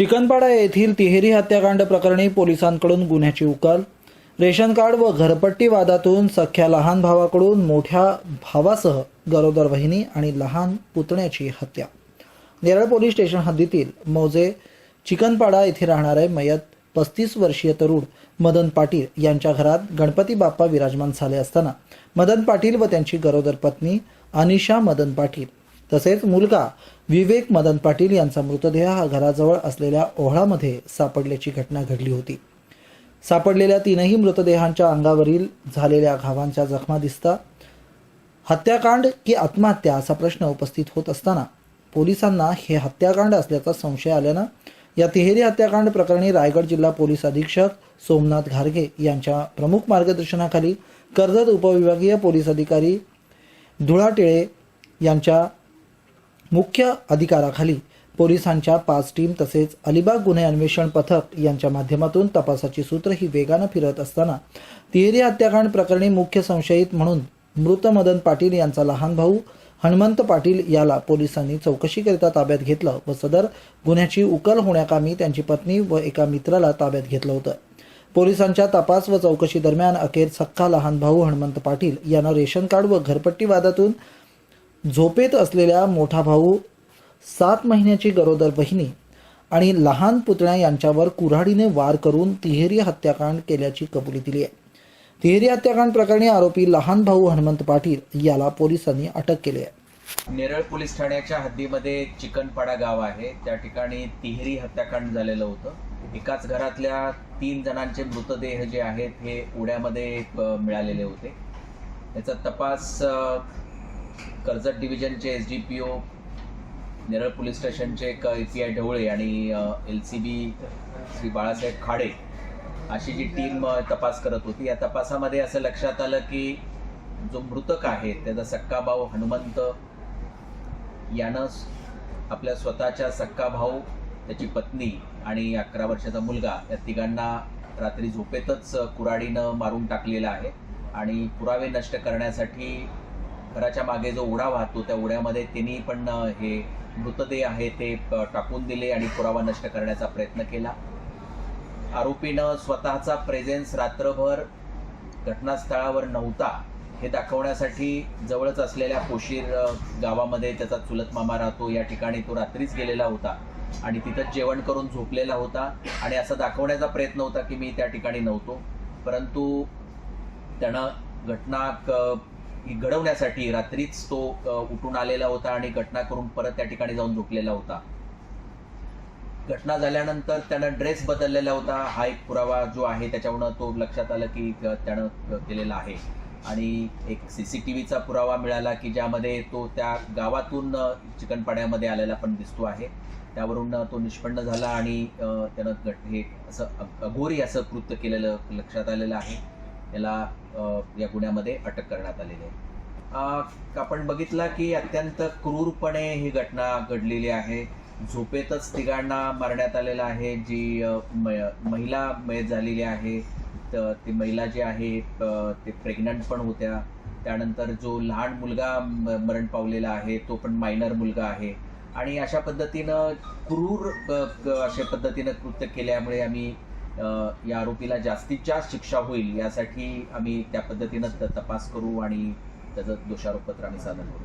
चिकनपाडा येथील तिहेरी हत्याकांड प्रकरणी पोलिसांकडून गुन्ह्याची उकल. रेशन कार्ड व घरपट्टी वादातून सख्या लहान भावाकडून मोठ्या भावासह गरोदर वहिनी आणि लहान पुतण्याची हत्या. नेरळ पोलीस स्टेशन हद्दीतील मौजे चिकनपाडा येथे राहणारे मयत पस्तीस वर्षीय तरुण मदन पाटील यांच्या घरात गणपती बाप्पा विराजमान झाले असताना मदन पाटील व त्यांची गरोदर पत्नी अनिशा मदन पाटील तसेच मुलगा विवेक मदन पाटील यांचा मृतदेह हा घराजवळ असलेल्या ओहळामध्ये सापडल्याची घटना घडली होती. सापडलेल्या तीनही मृतदेहांच्या अंगावरील झालेल्या घावांच्या जखमा दिसता हत्याकांड की आत्महत्या असा प्रश्न उपस्थित होत असताना पोलिसांना हे हत्याकांड असल्याचा संशय आल्यानं या तिहेरी हत्याकांड प्रकरणी रायगड जिल्हा पोलीस अधीक्षक सोमनाथ घारगे यांच्या प्रमुख मार्गदर्शनाखाली कर्जत उपविभागीय पोलीस अधिकारी धुळाटिळे यांच्या मुख्य अधिकाराखाली पोलिसांच्या पाच टीम तसेच अलिबाग गुन्हे अन्वेषण पथक यांच्या माध्यमातून तपासाची सूत्र ही वेगानं फिरत असताना तिहेरी हत्याकांड प्रकरणी मुख्य संशयित म्हणून मृत मदन पाटील यांचा लहान भाऊ हनुमंत पाटील याला पोलिसांनी चौकशीकरिता ताब्यात घेतलं व सदर गुन्ह्याची उकल होण्याकामी त्यांची पत्नी व एका मित्राला ताब्यात घेतलं होतं. पोलिसांच्या तपास व चौकशी दरम्यान अखेर सख्खा लहान भाऊ हनुमंत पाटील यानं रेशन कार्ड व घरपट्टी वादातून झोपेत असलेल्या मोठा भाऊ सात महिन्याची गरोदर बहिणी आणि लहान पुतण्या यांच्यावर कुऱ्हाडीने वार करून तिहेरी हत्याकांड केल्याची कबुली दिली आहे तिहेरी हत्याकांड प्रकरणी आरोपी लहान भाऊ हनुमंत पाटील याला पोलिसांनी अटक केली आहे नेरळ पोलीस ठाण्याच्या हद्दीमध्ये चिकनपाडा गाव आहे. त्या ठिकाणी तिहेरी हत्याकांड झालेलं होतं. एकाच घरातल्या तीन जणांचे मृतदेह जे आहेत हे उड्यामध्ये मिळालेले होते. याचा तपास Karjat डिव्हिजनचे S D P O Neral police स्टेशनचे ए पी आय ढवळे आणि L C B Shri Balasaheb Khade अशी जी टीम तपास करत होती. या तपासामध्ये असं लक्षात आलं की जो मृतक आहे त्याचा सक्का भाऊ हनुमंत यानं आपल्या स्वतःच्या सक्का भाऊ त्याची पत्नी आणि अकरा वर्षाचा मुलगा या तिघांना रात्री झोपेतच कुराडीनं मारून टाकलेला आहे. आणि पुरावे नष्ट करण्यासाठी घराच्या मागे जो उडा वाहतो त्या उड्यामध्ये त्यांनी पण हे मृतदेह आहे ते टाकून दिले आणि पुरावा नष्ट करण्याचा प्रयत्न केला. आरोपीनं स्वतःचा प्रेझेन्स रात्रभर घटनास्थळावर नव्हता हे दाखवण्यासाठी जवळच असलेल्या पोशीर गावामध्ये त्याचा चुलत मामा राहतो. या ठिकाणी तो रात्रीच गेलेला होता आणि तिथं जेवण करून झोपलेला होता आणि असं दाखवण्याचा प्रयत्न होता की मी त्या ठिकाणी नव्हतो. परंतु त्यानं घटना क- घडवण्यासाठी रात्रीच तो उठून आलेला होता आणि घटना करून परत त्या ठिकाणी जाऊन झोपलेला होता. घटना झाल्यानंतर त्यानं ड्रेस बदललेला होता. हा एक पुरावा जो आहे त्याच्यावरनं तो लक्षात आलं की त्यानं केलेला आहे. आणि एक सी सी टी व्हीचा पुरावा मिळाला की ज्यामध्ये तो त्या गावातून चिकनपाड्यामध्ये आलेला पण दिसतो आहे. त्यावरून तो निष्पन्न झाला आणि त्यानं घट हे असं अघोरी असं कृत्य केलेलं लक्षात आलेलं आहे. याला या गुन्ह्यामध्ये अटक करण्यात आलेली आहे. आपण बघितला की अत्यंत क्रूरपणे ही घटना घडलेली आहे. झोपेतच तिघांना मारण्यात आलेलं आहे. जी म- महिला मयत झालेली आहे तर ती महिला जी आहे ते प्रेग्नंट पण होत्या. त्यानंतर जो लहान मुलगा म- मरण पावलेला आहे तो पण मायनर मुलगा आहे. आणि अशा पद्धतीनं क्रूर अशा पद्धतीनं कृत्य केल्यामुळे आम्ही या आरोपीला जास्तीत जास्त शिक्षा होईल यासाठी आम्ही त्या पद्धतीनं तपास करू आणि त्याचं दोषारोपपत्र आम्ही सादर करू.